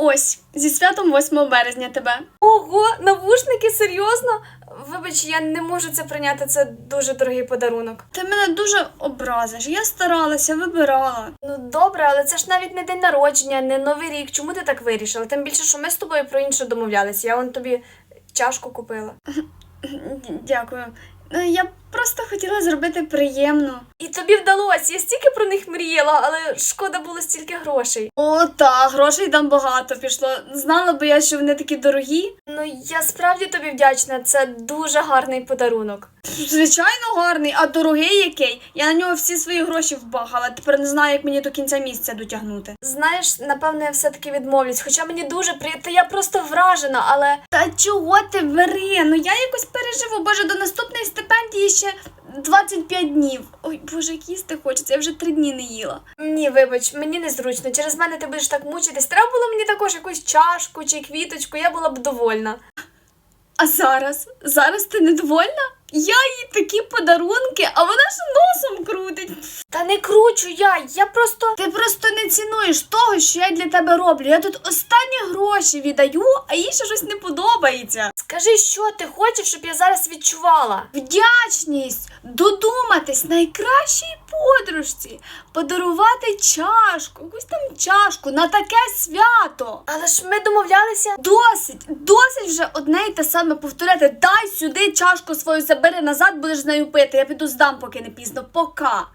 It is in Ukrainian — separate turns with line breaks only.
Ось, зі святом 8 березня тебе.
Ого, навушники, серйозно? Вибач, я не можу це прийняти, це дуже дорогий подарунок.
Ти мене дуже образиш. Я старалася, вибирала.
Ну добре, але це ж навіть не день народження, не новий рік. Чому ти так вирішила? Тим більше, що ми з тобою про інше домовлялися. Я вон тобі чашку купила.
Дякую. Ну, Я хотіла зробити приємно.
І тобі вдалося. Я стільки про них мріяла, але шкода було стільки грошей.
О, та, грошей там багато пішло. Знала би я, що вони такі дорогі.
Ну я справді тобі вдячна. Це дуже гарний подарунок.
Звичайно, гарний, а дорогий який. Я на нього всі свої гроші вбагала. Тепер не знаю, як мені до кінця місяця дотягнути.
Знаєш, напевно, я все-таки відмовлюсь. Хоча мені дуже приємно, я просто вражена, але
Та чого ти бери? Ну я якось переживу. Боже, до наступної стипендії ще 25 днів. Ой, боже, їсти хочеться, я вже три дні не їла.
ні, вибач, мені незручно. Через мене ти будеш так мучитись. Треба було мені також якусь чашку чи квіточку, я була б довольна.
А зараз? Зараз ти недовольна? Я їй такі подарунки, а вона ж носом крутить.
Та не кручу я, я просто.
Ти просто не цінуєш того, що я для тебе роблю. Я тут останні гроші віддаю, а їй ще щось не подобається.
Скажи, що ти хочеш, щоб я зараз відчувала?
Вдячність, додуматись найкращій подружці, подарувати чашку, якусь там чашку на таке свято.
Але ж ми домовлялися.
Досить, досить вже одне й те саме повторяти. Дай сюди чашку свою забери назад, будеш з нею пити. Я піду здам, поки не пізно. Пока.